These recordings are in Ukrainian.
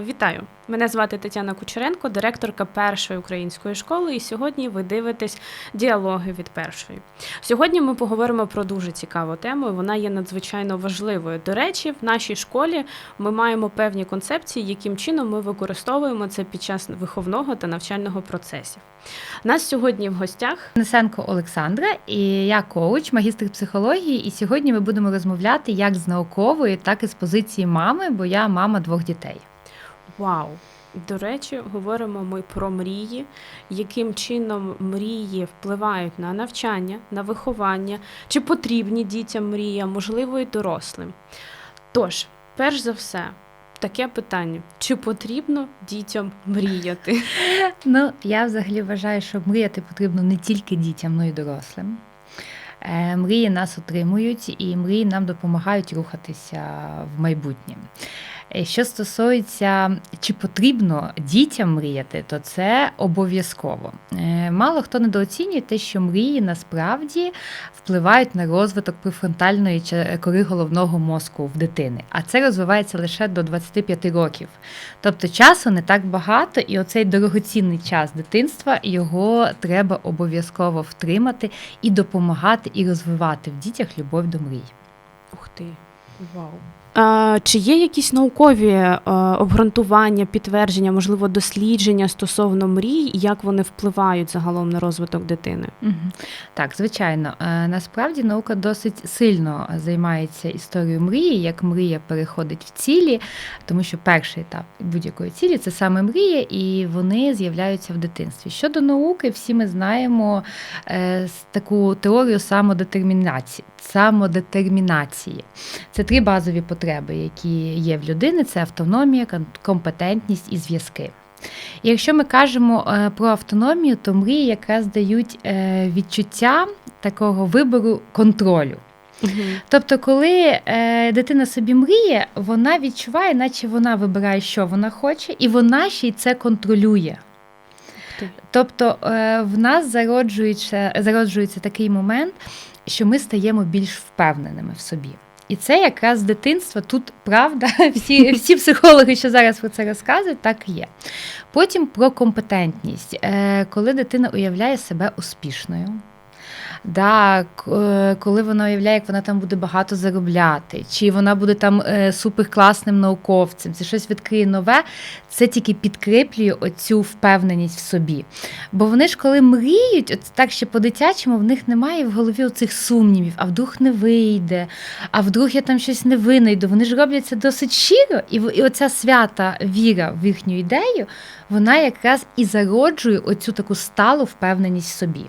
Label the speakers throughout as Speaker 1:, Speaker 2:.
Speaker 1: Вітаю! Мене звати Тетяна Кучеренко, директорка першої української школи. І сьогодні ви дивитесь діалоги від першої. Сьогодні ми поговоримо про дуже цікаву тему. і Вона є надзвичайно важливою. До речі, в нашій школі ми маємо певні концепції, яким чином ми використовуємо це під час виховного та навчального процесів. Нас сьогодні в гостях
Speaker 2: Несенко Олександра, і я коуч, магістр психології. І сьогодні ми будемо розмовляти як з наукової, так і з позиції мами, бо я мама двох дітей.
Speaker 1: Вау! До речі, говоримо ми про мрії, яким чином мрії впливають на навчання, на виховання, чи потрібні дітям мрія, можливо, і дорослим. Тож, перш за все, таке питання: чи потрібно дітям мріяти?
Speaker 2: Ну, я взагалі вважаю, що мріяти потрібно не тільки дітям, але й дорослим. Е, Мрії нас отримують, і мрії нам допомагають рухатися в майбутнє. Е, Що стосується, чи потрібно дітям мріяти, то це обов'язково. Е, Мало хто недооцінює те, що мрії насправді впливають на розвиток префронтальної кори головного мозку в дитини, а це розвивається лише до 25 років. Тобто часу не так багато, і оцей дорогоцінний час дитинства його треба обов'язково втримати і допомагати, і розвивати в дітях любов до мрій.
Speaker 1: Ух ти, вау. Чи є якісь наукові е, обґрунтування, підтвердження, можливо, дослідження стосовно мрій, як вони впливають загалом на розвиток дитини?
Speaker 2: Так, звичайно, Е, насправді наука досить сильно займається історією мрії, як мрія переходить в цілі, тому що перший етап будь-якої цілі це саме мрія, і вони з'являються в дитинстві. Щодо науки, всі ми знаємо е, таку теорію самодетермінації. Самодетермінації. Це три базові потреби, які є в людини: це автономія, компетентність і зв'язки. І якщо ми кажемо е, про автономію, то мрії якраз дають е, відчуття такого вибору контролю. Тобто, коли е, дитина собі мріє, вона відчуває, наче вона вибирає, що вона хоче, і вона ще й це контролює. Тобто е, в нас зароджується, зароджується такий момент, що ми стаємо більш впевненими в собі. І це якраз з дитинства тут правда, всі, всі психологи, що зараз про це розказують, так є. Потім про компетентність, Е, коли дитина уявляє себе успішною. Да, е, коли вона уявляє, як вона там буде багато заробляти, чи вона буде там е, суперкласним науковцем, це щось відкриє нове, це тільки підкріплює оцю впевненість в собі. Бо вони ж, коли мріють, от так ще по-дитячому, в них немає в голові оцих сумнівів, а вдруг не вийде, а вдруг я там щось не винайду. Вони ж роблять це досить щиро, і, і оця свята віра в їхню ідею, вона якраз і зароджує оцю таку сталу впевненість в собі.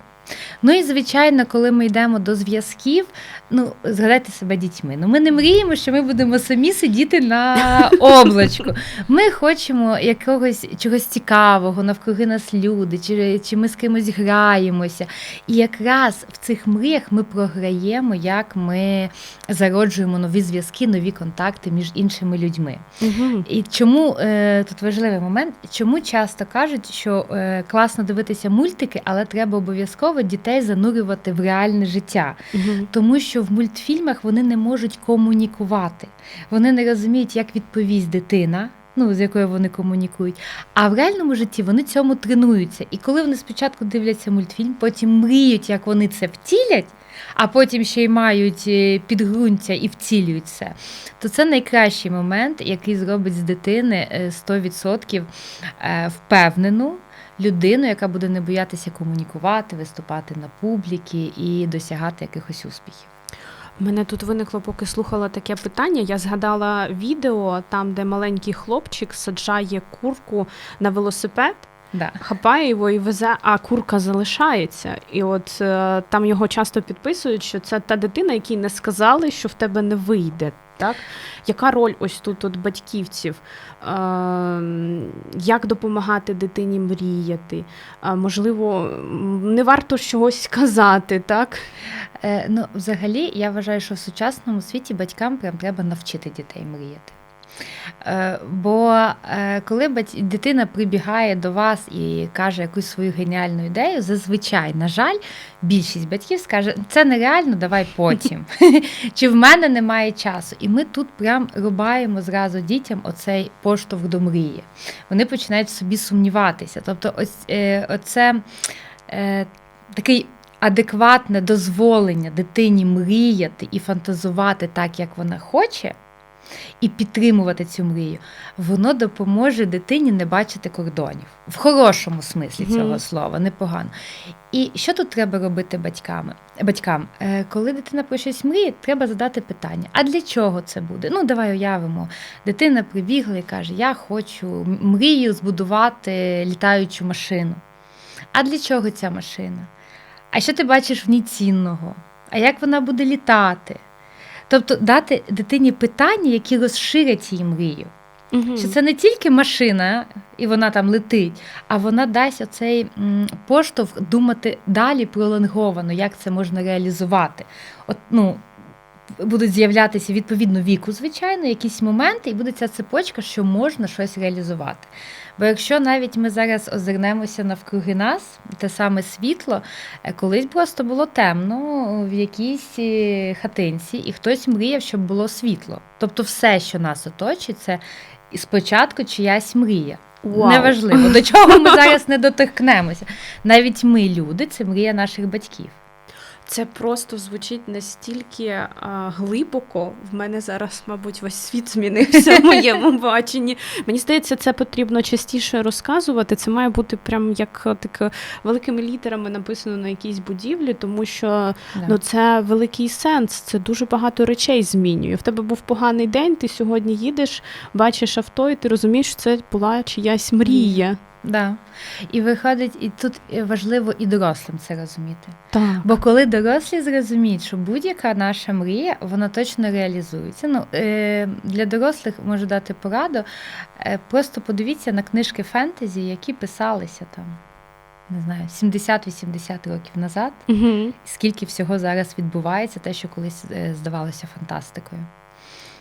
Speaker 2: Ну і звичайно, коли ми йдемо до зв'язків, ну згадайте себе дітьми. Ну ми не мріємо, що ми будемо самі сидіти на облачку. Ми хочемо якогось чогось цікавого, навкруги нас люди, чи, чи ми з кимось граємося. І якраз в цих мріях ми програємо, як ми зароджуємо нові зв'язки, нові контакти між іншими людьми.
Speaker 1: Угу.
Speaker 2: І чому е, тут важливий момент? Чому часто кажуть, що е, класно дивитися мультики, але треба обов'язково дітей занурювати в реальне життя,
Speaker 1: Угу.
Speaker 2: тому що в мультфільмах вони не можуть комунікувати. Вони не розуміють, як відповість дитина. Ну, з якою вони комунікують. А в реальному житті вони цьому тренуються. І коли вони спочатку дивляться мультфільм, потім мріють, як вони це втілять, а потім ще й мають е, підґрунтя і втілюють це, то це найкращий момент, який зробить з дитини е, 100% е, впевнену людину, яка буде не боятися комунікувати, виступати на публіки і досягати якихось успіхів.
Speaker 1: Мене тут виникло, поки слухала таке питання. Я згадала відео там, де маленький хлопчик саджає курку на велосипед.
Speaker 2: Да.
Speaker 1: хапає його і везе, а курка залишається. І от е, там його часто підписують, що це та дитина, якій не сказали, що в тебе не вийде. Так? Яка роль ось тут от батьківців? Е, як допомагати дитині мріяти? А, можливо, не варто чогось сказати, так?
Speaker 2: Е, ну, взагалі, я вважаю, що в сучасному світі батькам прям треба навчити дітей мріяти. Е, Бо е, коли дитина прибігає до вас і каже якусь свою геніальну ідею, зазвичай, на жаль, більшість батьків скаже, це нереально, давай потім. Чи в мене немає часу. І ми тут прям рубаємо зразу дітям оцей поштовх до мрії. Вони починають собі сумніватися. Тобто, ось е, оце такий. Адекватне дозволення дитині мріяти і фантазувати так, як вона хоче, і підтримувати цю мрію, воно допоможе дитині не бачити кордонів в хорошому смислі цього слова, непогано. І що тут треба робити батьками? Батькам, Е, коли дитина про щось мріє, треба задати питання: а для чого це буде? Ну, давай уявимо. Дитина прибігла і каже: Я хочу мрію збудувати літаючу машину. А для чого ця машина? А що ти бачиш в ній цінного? А як вона буде літати? Тобто дати дитині питання, які розширять її мрію.
Speaker 1: Угу.
Speaker 2: Що це не тільки машина, і вона там летить, а вона дасть оцей поштовх думати далі пролонговано, як це можна реалізувати. От, ну, будуть з'являтися відповідно віку, звичайно, якісь моменти, і буде ця цепочка, що можна щось реалізувати. Бо якщо навіть ми зараз озирнемося навкруги нас, те саме світло, е, колись просто було темно в якійсь е, хатинці, і хтось мріяв, щоб було світло. Тобто, все, що нас оточить, це спочатку чиясь мрія.
Speaker 1: Вау.
Speaker 2: Неважливо, до чого ми зараз не доторкнемося. Навіть ми, люди, це мрія наших батьків.
Speaker 1: Це просто звучить настільки а, глибоко. В мене зараз, мабуть, весь світ змінився в моєму баченні. Мені здається, це потрібно частіше розказувати. Це має бути прям як е, так великими літерами написано на якійсь будівлі, тому що
Speaker 2: Да.
Speaker 1: ну це великий сенс. Це дуже багато речей змінює. В тебе був поганий день. Ти сьогодні їдеш, бачиш авто, і ти розумієш, що це була чиясь мрія.
Speaker 2: Да. І виходить, і тут важливо і дорослим це розуміти.
Speaker 1: Так.
Speaker 2: Бо коли дорослі зрозуміють, що будь-яка наша мрія, вона точно реалізується. Ну, е, для дорослих можу дати пораду. Е, просто подивіться на книжки фентезі, які писалися там, не знаю, 70-80 років назад,
Speaker 1: Угу.
Speaker 2: скільки всього зараз відбувається, те, що колись е, здавалося фантастикою.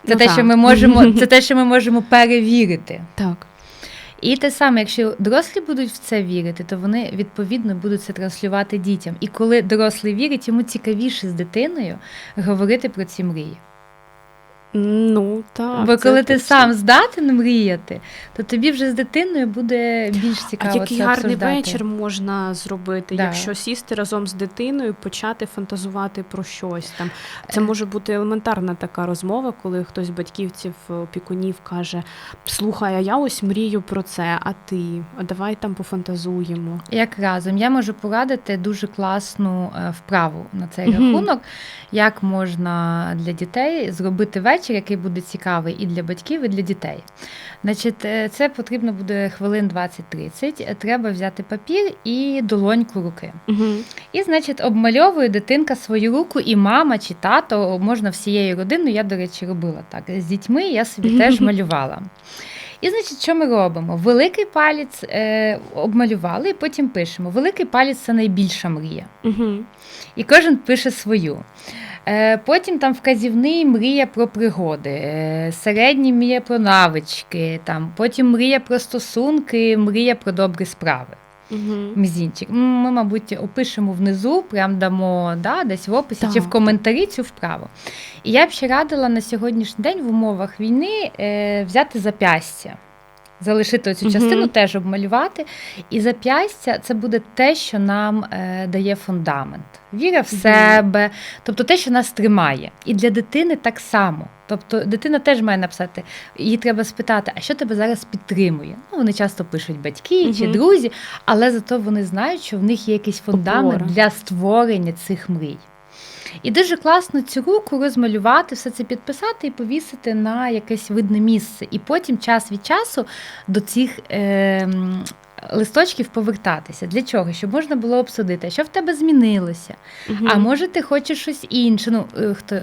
Speaker 2: Це
Speaker 1: Ну,
Speaker 2: те,
Speaker 1: так.
Speaker 2: що ми можемо, це те, що ми можемо перевірити.
Speaker 1: Так.
Speaker 2: І те саме, якщо дорослі будуть в це вірити, то вони відповідно будуть це транслювати дітям. І коли дорослий вірить, йому цікавіше з дитиною говорити про ці мрії.
Speaker 1: Ну так.
Speaker 2: Бо коли ти сам здатен мріяти, то тобі вже з дитиною буде більш
Speaker 1: А який
Speaker 2: це
Speaker 1: гарний
Speaker 2: обсуждати.
Speaker 1: вечір можна зробити,
Speaker 2: Да.
Speaker 1: якщо сісти разом з дитиною, почати фантазувати про щось там. Це
Speaker 2: Е.
Speaker 1: може бути елементарна така розмова, коли хтось з батьківців опікунів каже: Слухай, а я ось мрію про це, а ти? А давай там пофантазуємо.
Speaker 2: Як разом я можу порадити дуже класну е, вправу на цей рахунок, як можна для дітей зробити вечір, який буде цікавий і для батьків, і для дітей. Значить, е, це потрібно буде хвилин 20-30. Е, Треба взяти папір і долоньку руки.
Speaker 1: Угу.
Speaker 2: І, значить, обмальовує дитинка свою руку, і мама чи тато, можна всією родиною. Я, до речі, робила так. З дітьми я собі теж малювала. І, значить, що ми робимо? Великий палець е, обмалювали, і потім пишемо: Великий палець це найбільша мрія.
Speaker 1: Угу.
Speaker 2: І кожен пише свою. Е, Потім там вказівний мрія про пригоди, е, середній мрія про навички, там, потім мрія про стосунки, мрія про добрі справи.
Speaker 1: Угу.
Speaker 2: Мізінчик. Ми, мабуть, опишемо внизу, прям дамо да, десь в описі чи в коментарі цю вправу. І я б ще радила на сьогоднішній день в умовах війни е, взяти запястя. Залишити цю частину, теж обмалювати. І зап'ястя це буде те, що нам е, дає фундамент. Віра в
Speaker 1: Мгм.
Speaker 2: себе, тобто те, що нас тримає. І для дитини так само. Тобто дитина теж має написати, їй треба спитати, а що тебе зараз підтримує? Ну, вони часто пишуть батьки чи
Speaker 1: Мгм.
Speaker 2: друзі, але зато вони знають, що в них є якийсь фундамент
Speaker 1: Опора.
Speaker 2: для створення цих мрій. І дуже класно цю руку розмалювати, все це підписати і повісити на якесь видне місце. І потім час від часу до цих е, листочків повертатися. Для чого? Щоб можна було обсудити, що в тебе змінилося. А може ти хочеш щось інше? Ну, е, хто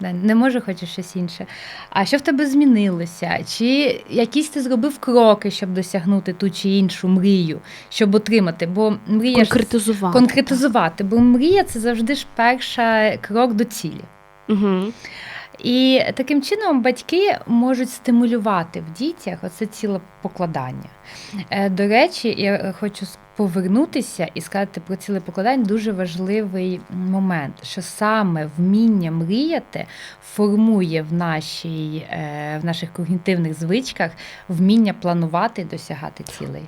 Speaker 2: не може хочеш щось інше. А що в тебе змінилося? Чи якісь ти зробив кроки, щоб досягнути ту чи іншу мрію, щоб отримати? Бо мрія ж-
Speaker 1: конкретизувати.
Speaker 2: конкретизувати, бо мрія це завжди ж перший крок до цілі.
Speaker 1: Угу.
Speaker 2: І таким чином батьки можуть стимулювати в дітях оце цілопокладання. Е, До речі, я хочу повернутися і сказати про цілепокладання дуже важливий момент, що саме вміння мріяти формує в, нашій, е, в наших когнітивних звичках вміння планувати і досягати цілей.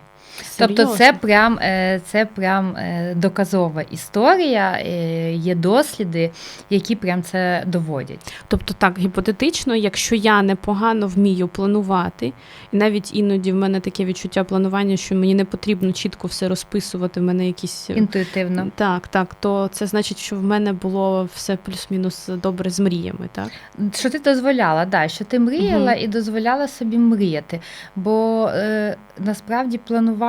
Speaker 2: Тобто, це прям, е, це прям е, доказова історія. е, Є досліди, які прям це доводять.
Speaker 1: Тобто, так, гіпотетично, якщо я непогано вмію планувати, і навіть іноді в мене таке відчуття планування, що мені не потрібно чітко все розписувати, в мене якісь.
Speaker 2: Інтуїтивно.
Speaker 1: Так, так, то це значить, що в мене було все плюс-мінус добре з мріями, так?
Speaker 2: Що ти дозволяла, да, що ти мріяла
Speaker 1: Мгм.
Speaker 2: і дозволяла собі мріяти. Бо е, насправді планування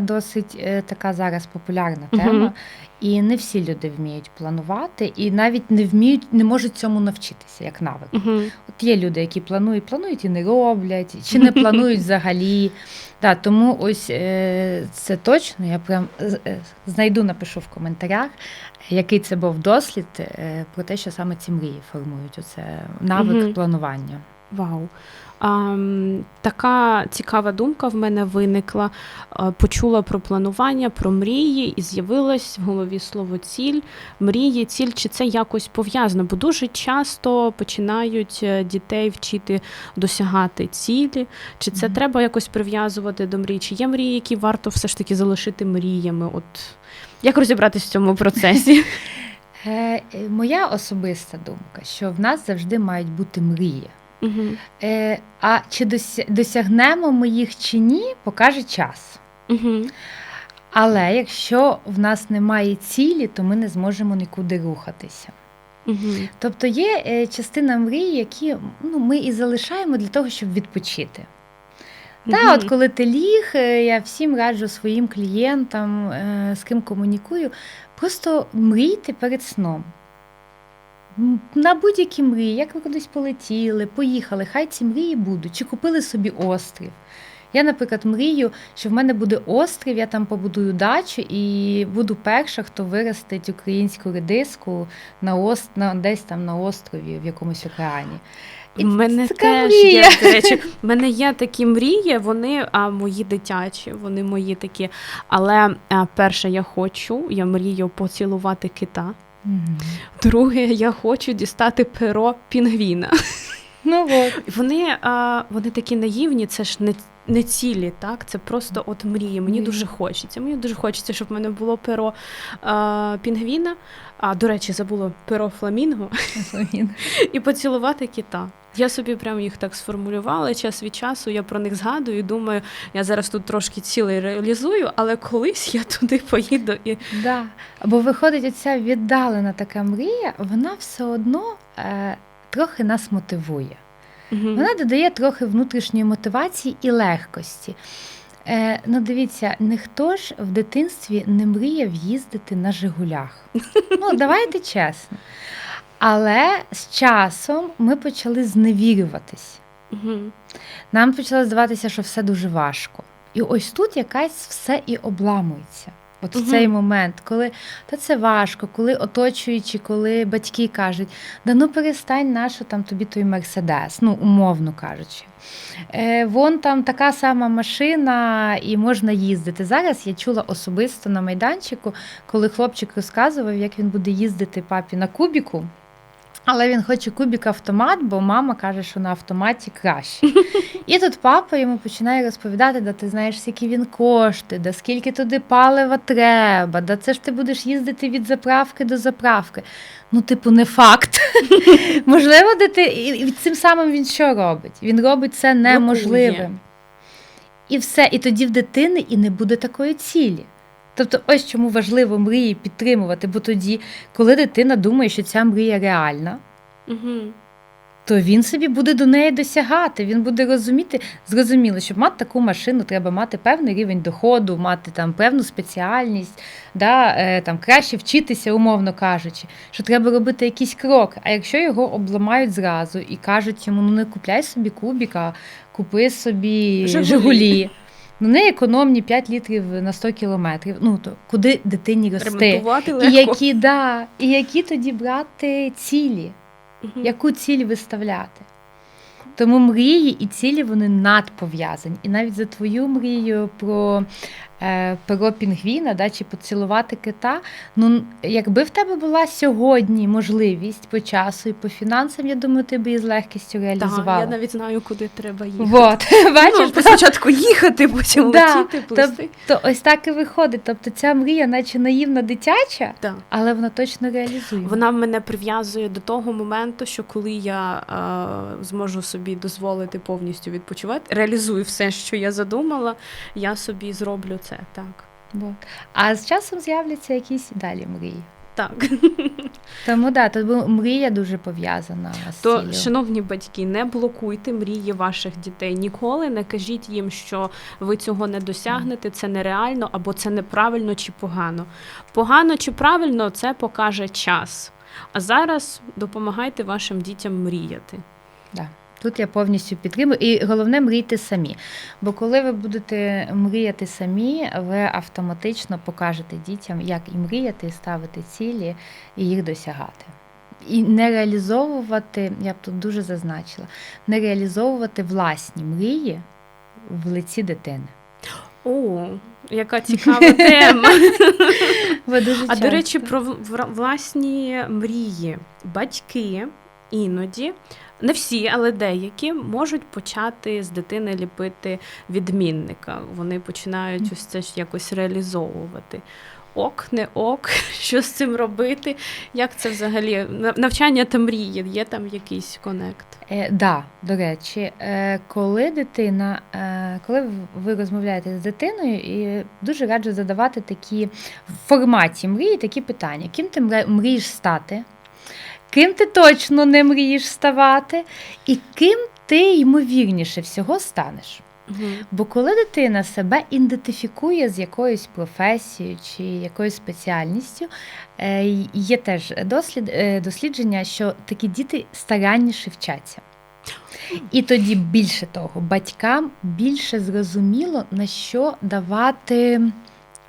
Speaker 2: досить е, така зараз популярна тема, і не всі люди вміють планувати, і навіть не вміють, не можуть цьому навчитися як навик.
Speaker 1: Угу.
Speaker 2: От є люди, які планують, планують і не роблять, чи не планують взагалі. Да, тому ось е, це точно. Я прям е, знайду, напишу в коментарях, який це був дослід е, про те, що саме ці мрії формують. Оце навик
Speaker 1: Мгм.
Speaker 2: планування.
Speaker 1: Вау. Така цікава думка в мене виникла. А, Почула про планування, про мрії, і з'явилось в голові слово ціль, мрії, ціль, чи це якось пов'язано? Бо дуже часто починають е, дітей вчити досягати цілі, чи це
Speaker 2: Мгм.
Speaker 1: треба якось прив'язувати до мрій? Чи є мрії, які варто все ж таки залишити мріями? От як розібратись в цьому процесі?
Speaker 2: Е, е, моя особиста думка, що в нас завжди мають бути мрії.
Speaker 1: Мгм.
Speaker 2: Е, а чи досягнемо ми їх чи ні, покаже час.
Speaker 1: Мгм.
Speaker 2: Але якщо в нас немає цілі, то ми не зможемо нікуди рухатися.
Speaker 1: Мгм.
Speaker 2: Тобто є е, частина мрії, які ну, ми і залишаємо для того, щоб відпочити. Та, от коли ти ліг, е, я всім раджу своїм клієнтам, е, з ким комунікую, просто мрійте перед сном. На будь-які мрії, як ви кудись полетіли, поїхали, хай ці мрії будуть, чи купили собі острів. Я, наприклад, мрію, що в мене буде острів, я там побудую дачу і буду перша, хто виростить українську редиску на ост... на, десь там на острові в якомусь океані. І
Speaker 1: мене теж
Speaker 2: мрія.
Speaker 1: є, до речі, в мене є такі мрії, вони а, мої дитячі, вони мої такі. Але а, перше, я хочу, я мрію поцілувати кита. Друге, я хочу дістати перо пінгвіна.
Speaker 2: Ну от.
Speaker 1: Вони, а, вони такі наївні, це ж не, не цілі, так? Це просто от мрії. Мені
Speaker 2: Мрії.
Speaker 1: дуже хочеться. Мені дуже хочеться, щоб в мене було перо а, пінгвіна. А до речі, забула перо фламінго. і поцілувати кита. Я собі прям їх так сформулювала час від часу. Я про них згадую і думаю, я зараз тут трошки цілий реалізую, але колись я туди поїду і
Speaker 2: Да. Бо виходить, оця віддалена така мрія, вона все одно е, трохи нас мотивує. Вона додає трохи внутрішньої мотивації і легкості. Е, ну, дивіться, ніхто ж в дитинстві не мріяв їздити на Жигулях. Ну, давайте чесно. Але з часом ми почали зневірюватись.
Speaker 1: Мгм.
Speaker 2: Нам почало здаватися, що все дуже важко. І ось тут якась все і обламується. От в
Speaker 1: Мгм.
Speaker 2: цей момент, коли та це важко, коли оточуючі, коли батьки кажуть, да ну перестань нашу там тобі той мерседес, ну умовно кажучи. Е, вон там така сама машина і можна їздити. Зараз я чула особисто на майданчику, коли хлопчик розказував, як він буде їздити папі на кубіку. Але він хоче кубік автомат, бо мама каже, що на автоматі краще. І тут папа йому починає розповідати, да ти знаєш, скільки він коштує, да скільки туди палива треба, да це ж ти будеш їздити від заправки до заправки. Ну, типу, не факт. Можливо, де ти і і цим самим він що робить? Він робить це неможливим. І все, і тоді в дитини і не буде такої цілі. Тобто, ось чому важливо мрії підтримувати, бо тоді, коли дитина думає, що ця мрія реальна,
Speaker 1: Мгм.
Speaker 2: то він собі буде до неї досягати. Він буде розуміти, зрозуміло, щоб мати таку машину, треба мати певний рівень доходу, мати там певну спеціальність, да, е, там краще вчитися, умовно кажучи, що треба робити якийсь крок. А якщо його обламають зразу і кажуть йому, ну не купляй собі кубіка, купи собі
Speaker 1: Жигулі.
Speaker 2: Ну, не економні 5 літрів на 100 кілометрів. Ну то куди дитині рости?
Speaker 1: Ремонтувати
Speaker 2: І які, да, і які тоді брати цілі?
Speaker 1: угу.
Speaker 2: яку ціль виставляти. Тому мрії і цілі вони надпов'язані. І навіть за твою мрію про перо пінгвіна да, чи поцілувати кита. Ну, якби в тебе була сьогодні можливість по часу і по фінансам, я думаю, ти б її з легкістю
Speaker 1: Так,
Speaker 2: реалізувала.
Speaker 1: я навіть знаю, куди треба їхати.
Speaker 2: Вот, бачиш,
Speaker 1: ну, спочатку їхати, потім
Speaker 2: Да,
Speaker 1: летіти, плисти.
Speaker 2: то ось так і виходить. Тобто ця мрія, наче наївна дитяча,
Speaker 1: Так.
Speaker 2: але вона точно реалізує.
Speaker 1: Вона мене прив'язує до того моменту, що коли я е, зможу собі дозволити повністю відпочивати, реалізую все, що я задумала, я собі зроблю це. Так.
Speaker 2: Вот. А з часом з'являться якісь далі мрії.
Speaker 1: Так.
Speaker 2: Тому да, тут мрія дуже пов'язана з
Speaker 1: То,
Speaker 2: ціллю.
Speaker 1: шановні батьки, не блокуйте мрії ваших дітей. Ніколи не кажіть їм, що ви цього не досягнете, це нереально або це неправильно чи погано. Погано чи правильно це покаже час. А зараз допомагайте вашим дітям мріяти.
Speaker 2: Тут я повністю підтримую. І головне мрійте самі. Бо коли ви будете мріяти самі, ви автоматично покажете дітям, як і мріяти, і ставити цілі, і їх досягати. І не реалізовувати, я б тут дуже зазначила, не реалізовувати власні мрії в лиці дитини.
Speaker 1: О, яка цікава тема.
Speaker 2: Ви дуже
Speaker 1: А до речі, про власні мрії. Батьки іноді, не всі, але деякі можуть почати з дитини ліпити відмінника. Вони починають ось це якось реалізовувати. Ок, не ок, що з цим робити? Як це взагалі? Навчання та мрії, є там якийсь конект?
Speaker 2: Е, да, до речі, е, коли дитина, е, коли ви розмовляєте з дитиною, і дуже раджу задавати такі в форматі мрії такі питання: ким ти мрієш стати, ким ти точно не мрієш ставати, і ким ти ймовірніше всього станеш. Бо коли дитина себе ідентифікує з якоюсь професією чи якоюсь спеціальністю, е, є теж дослід, е, дослідження, що такі діти старанніше вчаться. І тоді більше того, батькам більше зрозуміло, на що давати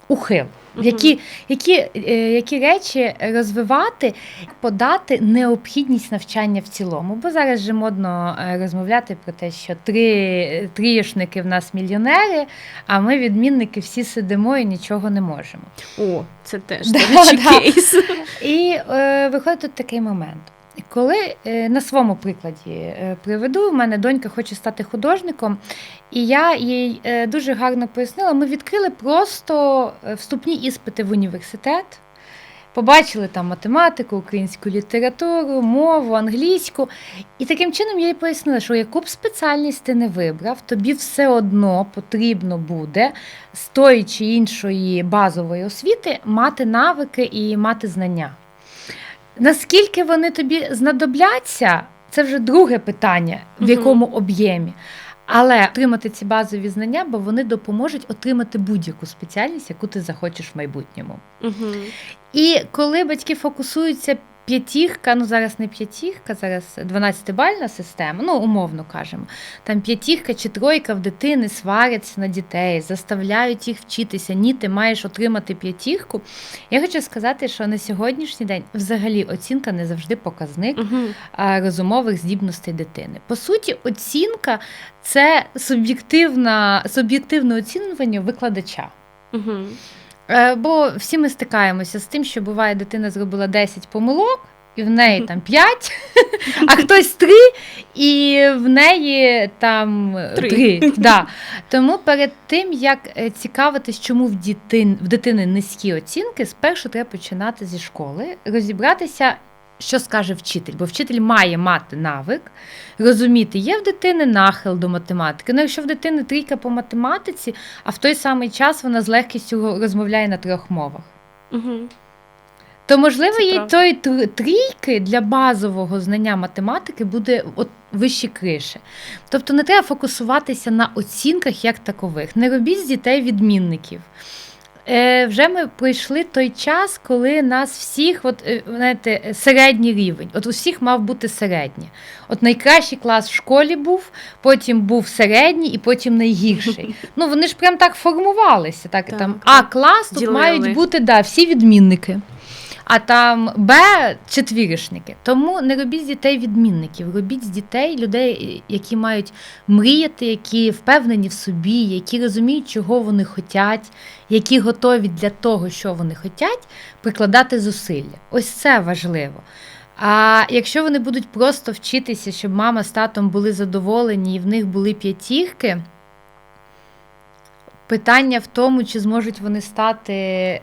Speaker 2: ухил. Які, які, е, які речі розвивати, подати необхідність навчання в цілому. Бо зараз же модно е, розмовляти про те, що три трієшники в нас мільйонери, а ми відмінники всі сидимо і нічого не можемо.
Speaker 1: О, це теж
Speaker 2: Да, да.
Speaker 1: кейс.
Speaker 2: І е, виходить тут такий момент. Коли е, на своєму прикладі е, приведу, у мене донька хоче стати художником, і я їй е, дуже гарно пояснила, ми відкрили просто вступні іспити в університет. Побачили там математику, українську літературу, мову, англійську. І таким чином я їй пояснила, що яку б спеціальність ти не вибрав, тобі все одно потрібно буде з тої чи іншої базової освіти мати навики і мати знання. Наскільки вони тобі знадобляться, це вже друге питання, в якому об'ємі. Але отримати ці базові знання, бо вони допоможуть отримати будь-яку спеціальність, яку ти захочеш в майбутньому.
Speaker 1: Угу.
Speaker 2: І коли батьки фокусуються п'ятірка, ну зараз не п'ятірка, зараз 12-бальна система, ну умовно кажемо. Там п'ятірка чи тройка в дитини сваряться на дітей, заставляють їх вчитися. Ні, ти маєш отримати п'ятірку. Я хочу сказати, що на сьогоднішній день взагалі оцінка не завжди показник
Speaker 1: Угу.
Speaker 2: розумових здібностей дитини. По суті, оцінка це суб'єктивна, суб'єктивне оцінювання викладача.
Speaker 1: Угу.
Speaker 2: Е, Бо всі ми стикаємося з тим, що буває, дитина зробила 10 помилок, і в неї там 5, а хтось 3, і в неї там
Speaker 1: 3.
Speaker 2: 3. Да. Тому перед тим, як е, цікавитись, чому в, дитин, в дитини низькі оцінки, спершу треба починати зі школи, розібратися, що скаже вчитель, бо вчитель має мати навик, розуміти, є в дитини нахил до математики. Ну, якщо в дитини трійка по математиці, а в той самий час вона з легкістю розмовляє на трьох мовах.
Speaker 1: Угу.
Speaker 2: То, можливо,
Speaker 1: Це
Speaker 2: їй тої трійки для базового знання математики буде от вище криші. Тобто не треба фокусуватися на оцінках як такових. Не робіть з дітей відмінників. Е, вже ми пройшли той час, коли нас всіх, от, е, знаєте, середній рівень. От усіх мав бути середній. От найкращий клас в школі був, потім був середній і потім найгірший. Ну вони ж прям так формувалися. Так,
Speaker 1: Так,
Speaker 2: там. А клас тут
Speaker 1: Ділили.
Speaker 2: мають бути да, всі відмінники. А там Б четвіришники. Тому не робіть з дітей відмінників, робіть з дітей людей, які мають мріяти, які впевнені в собі, які розуміють, чого вони хочуть, які готові для того, що вони хочуть, прикладати зусилля. Ось це важливо. А якщо вони будуть просто вчитися, щоб мама з татом були задоволені і в них були п'ятірки, питання в тому, чи зможуть вони стати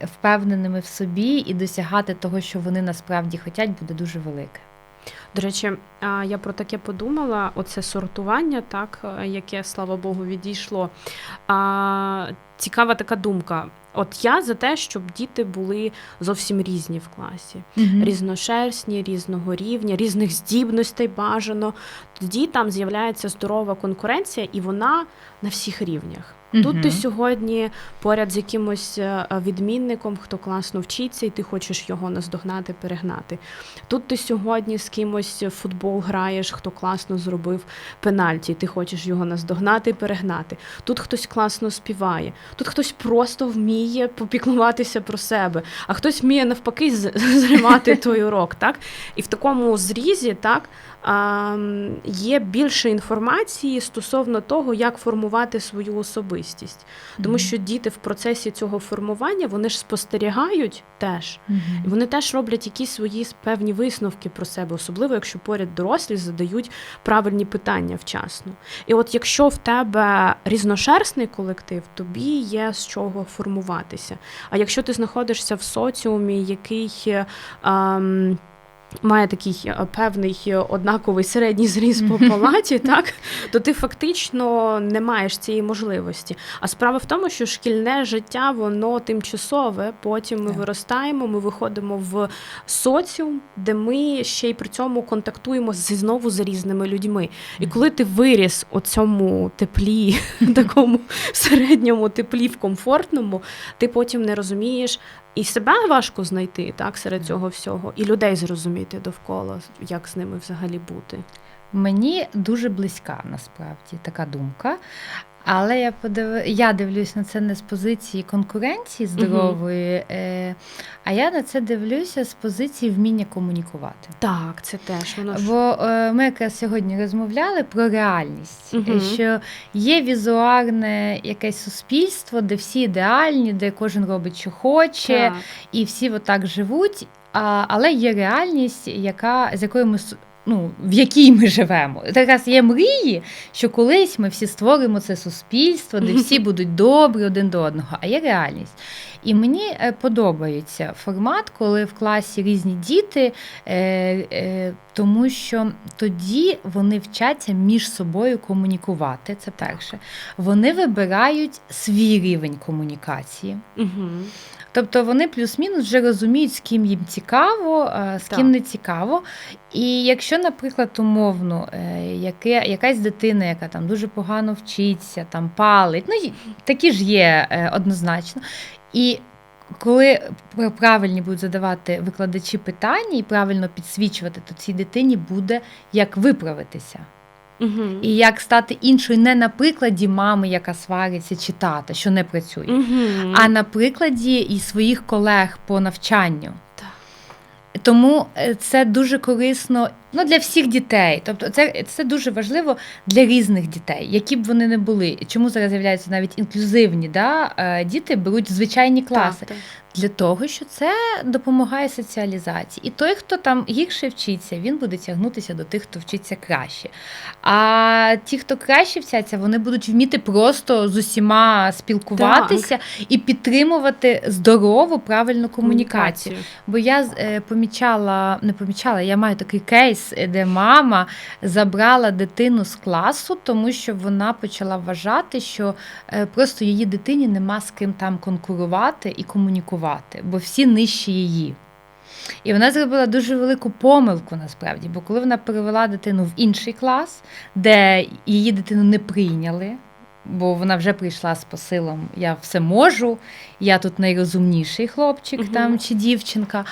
Speaker 2: впевненими в собі і досягати того, що вони насправді хочуть, буде дуже велике.
Speaker 1: До речі, я про таке подумала: оце сортування, так, е, яке, слава Богу, відійшло. Цікава така думка. От я за те, щоб діти були зовсім різні в класі, різношерстні, різного рівня, різних здібностей бажано. Тоді там з'являється здорова конкуренція, і вона на всіх рівнях. Тут ти сьогодні поряд з якимось е, відмінником, хто класно вчиться, і ти хочеш його наздогнати, перегнати. Тут ти сьогодні з кимось в футбол граєш, хто класно зробив пенальті, і ти хочеш його наздогнати, перегнати. Тут хтось класно співає, тут хтось просто вміє попіклуватися про себе, а хтось вміє навпаки зривати той урок. Так? І в такому зрізі так, є більше інформації стосовно того, як формувати свою особистість. Тому що діти в процесі цього формування вони ж спостерігають теж. І вони теж роблять якісь свої певні висновки про себе, особливо якщо поряд дорослі задають правильні питання вчасно. І от якщо в тебе різношерстний колектив, тобі є з чого формуватися. А якщо ти знаходишся в соціумі, який. ем, Має такий е, певний е, однаковий середній зріс по палаті, так то ти фактично не маєш цієї можливості. А справа в тому, що шкільне життя воно тимчасове. Потім ми виростаємо, ми виходимо в соціум, де ми ще й при цьому контактуємо зі знову з різними людьми. І коли ти виріс у цьому теплі, такому середньому теплі, в комфортному, ти потім не розумієш. І себе важко знайти так серед цього всього, і людей зрозуміти довкола, як з ними взагалі бути.
Speaker 2: Мені дуже близька насправді така думка. Але я подив... я дивлюсь на це не з позиції конкуренції здорової, е... а я на це дивлюся з позиції вміння комунікувати.
Speaker 1: Так, це теж воно ж
Speaker 2: Бо е, ми якраз сьогодні розмовляли про реальність,
Speaker 1: Мгм.
Speaker 2: що є візуальне якесь суспільство, де всі ідеальні, де кожен робить, що хоче,
Speaker 1: так.
Speaker 2: і всі отак живуть. А, але є реальність, яка з якою ми ну, в якій ми живемо. Якраз є мрії, що колись ми всі створимо це суспільство, де всі будуть добрі один до одного. А є реальність. І мені е, подобається формат, коли в класі різні діти, е, е, тому що тоді вони вчаться між собою комунікувати. Це перше. Вони вибирають свій рівень комунікації.
Speaker 1: Угу.
Speaker 2: Тобто вони плюс-мінус вже розуміють, з ким їм цікаво, а з
Speaker 1: Так.
Speaker 2: ким не цікаво. І якщо, наприклад, умовно, е, яке, якась дитина, яка там дуже погано вчиться, там палить, ну такі ж є е, однозначно. І коли правильні будуть задавати викладачі питання і правильно підсвічувати, то цій дитині буде як виправитися.
Speaker 1: Угу.
Speaker 2: І як стати іншою не на прикладі мами, яка свариться, чи тата, що не працює
Speaker 1: Угу.
Speaker 2: а на прикладі і своїх колег по навчанню.
Speaker 1: Так.
Speaker 2: Тому е, це дуже корисно ну, для всіх дітей. Тобто, це, це дуже важливо для різних дітей, які б вони не були. Чому зараз з'являються навіть інклюзивні да? е, діти беруть звичайні класи
Speaker 1: Так, так.
Speaker 2: для того, що це допомагає соціалізації. І той, хто там гірше вчиться, він буде тягнутися до тих, хто вчиться краще. А ті, хто краще вчаться, вони будуть вміти просто з усіма спілкуватися і підтримувати здорову, правильну комунікацію. Бо я е, помічала, не помічала, я маю такий кейс, де мама забрала дитину з класу, тому що вона почала вважати, що е, просто її дитині нема з ким там конкурувати і комунікувати, бо всі нижчі її. І вона зробила дуже велику помилку насправді, бо коли вона перевела дитину в інший клас, де її дитину не прийняли, бо вона вже прийшла з посилом Я все можу, я тут найрозумніший хлопчик
Speaker 1: Мгм.
Speaker 2: там чи дівчинка.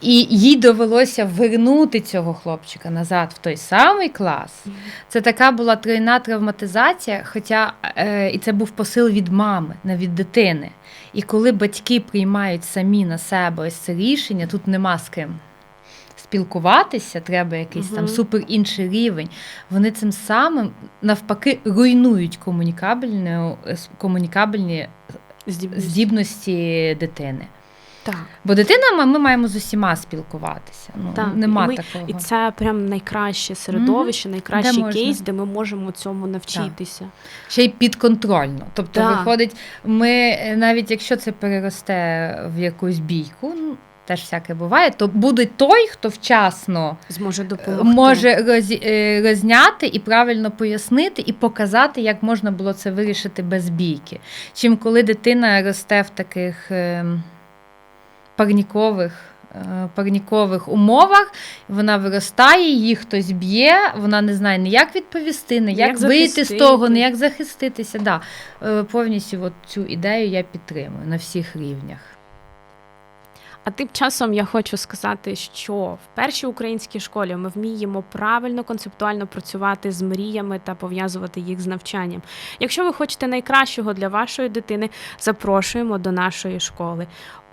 Speaker 2: І їй довелося вернути цього хлопчика назад в той самий клас. Це така була тройна травматизація, хоча е, і це був посил від мами, не від дитини. І коли батьки приймають самі на себе ось це рішення, тут нема з ким спілкуватися, треба якийсь там супер інший рівень. Вони цим самим навпаки руйнують комунікабельну, е, комунікабельні
Speaker 1: Здібність.
Speaker 2: здібності дитини.
Speaker 1: Так.
Speaker 2: Бо дитина ми, маємо з усіма спілкуватися. Ну,
Speaker 1: Так,
Speaker 2: нема
Speaker 1: і ми-
Speaker 2: такого.
Speaker 1: І це прям найкраще середовище, найкращий
Speaker 2: Де можна.
Speaker 1: кейс, де ми можемо цьому навчитися.
Speaker 2: ще й підконтрольно. Тобто,
Speaker 1: Да.
Speaker 2: виходить, ми е, навіть якщо це переросте в якусь бійку, теж всяке буває, то буде той, хто вчасно
Speaker 1: Зможе допомогти.
Speaker 2: може роз, е, розняти і правильно пояснити, і показати, як можна було це вирішити без бійки. Чим коли дитина росте в таких е, парнікових. е, Парнікових умовах вона виростає, її хтось б'є, вона не знає ні як відповісти, ні як,
Speaker 1: Як
Speaker 2: вийти з того, ні як захиститися. Да. Е, Повністю от цю ідею я підтримую на всіх рівнях.
Speaker 1: А тим часом я хочу сказати, що в першій українській школі ми вміємо правильно концептуально працювати з мріями та пов'язувати їх з навчанням. Якщо ви хочете найкращого для вашої дитини, запрошуємо до нашої школи.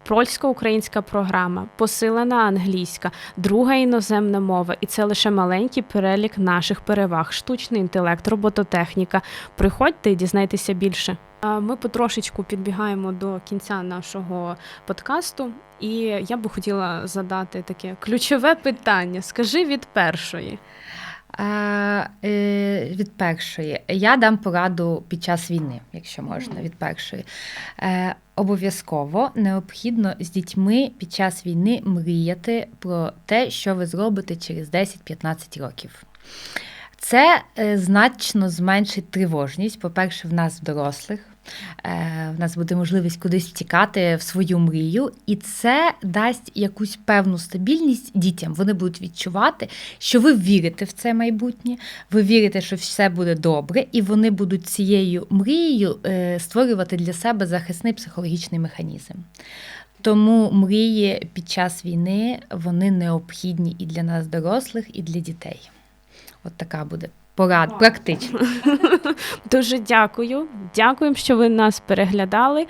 Speaker 1: Польсько-українська програма, посилена англійська, друга іноземна мова, і це лише маленький перелік наших переваг: штучний інтелект, робототехніка. Приходьте і дізнайтеся більше. А Ми потрошечку підбігаємо до кінця нашого подкасту, і я би хотіла задати таке ключове питання. Скажи від першої.
Speaker 2: Е, е, від першої. Я дам пораду під час війни, якщо можна, від першої. Е, обов'язково необхідно з дітьми під час війни мріяти про те, що ви зробите через 10-15 років. Це е, значно зменшить тривожність. По-перше, в нас дорослих. Е, В нас буде можливість кудись втікати в свою мрію, і це дасть якусь певну стабільність дітям. Вони будуть відчувати, що ви вірите в це майбутнє, ви вірите, що все буде добре, і вони будуть цією мрією е, створювати для себе захисний психологічний механізм. Тому мрії під час війни вони необхідні і для нас, дорослих, і для дітей. От така буде порад, практична.
Speaker 1: Дуже дякую. Дякуємо, що ви нас переглядали.